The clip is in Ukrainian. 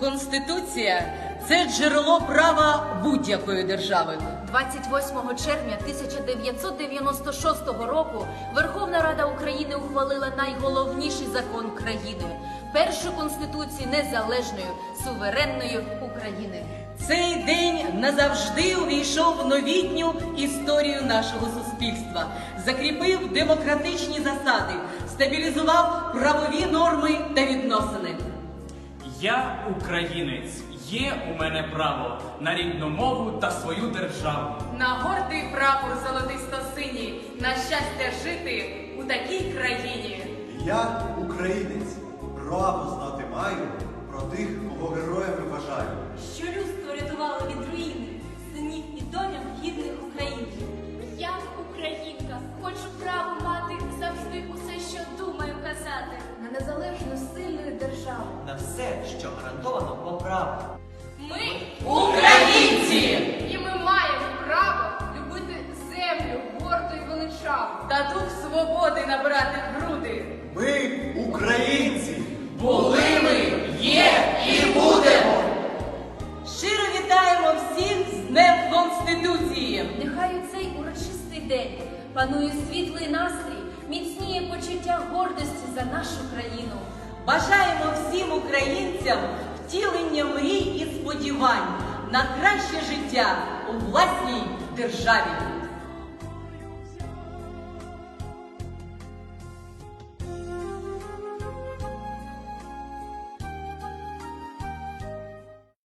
Конституція це джерело права будь-якої держави. 28 червня 1996 року Верховна Рада України ухвалила найголовніший закон країни першу конституцію незалежної суверенної України. Цей день назавжди увійшов в новітню історію нашого суспільства, закріпив демократичні засади, стабілізував правові норми та відносини. Я українець. Є у мене право на рідну мову та свою державу. На гордий прапор золотисто-синій, на щастя жити у такій країні. Я українець, право знати державу. на все, що гарантовано по праву. Ми Українці! і ми маємо право любити землю гордо й величаво та дух свободи набирати в груди. Ми українці! Були ми, є і будемо! Щиро вітаємо всіх з Днем Конституції! Нехай у цей урочистий день панує світлий настрій, міцніє почуття гордості за нашу країну. Бажаємо всім українцям втілення мрій і сподівань на краще життя у власній державі.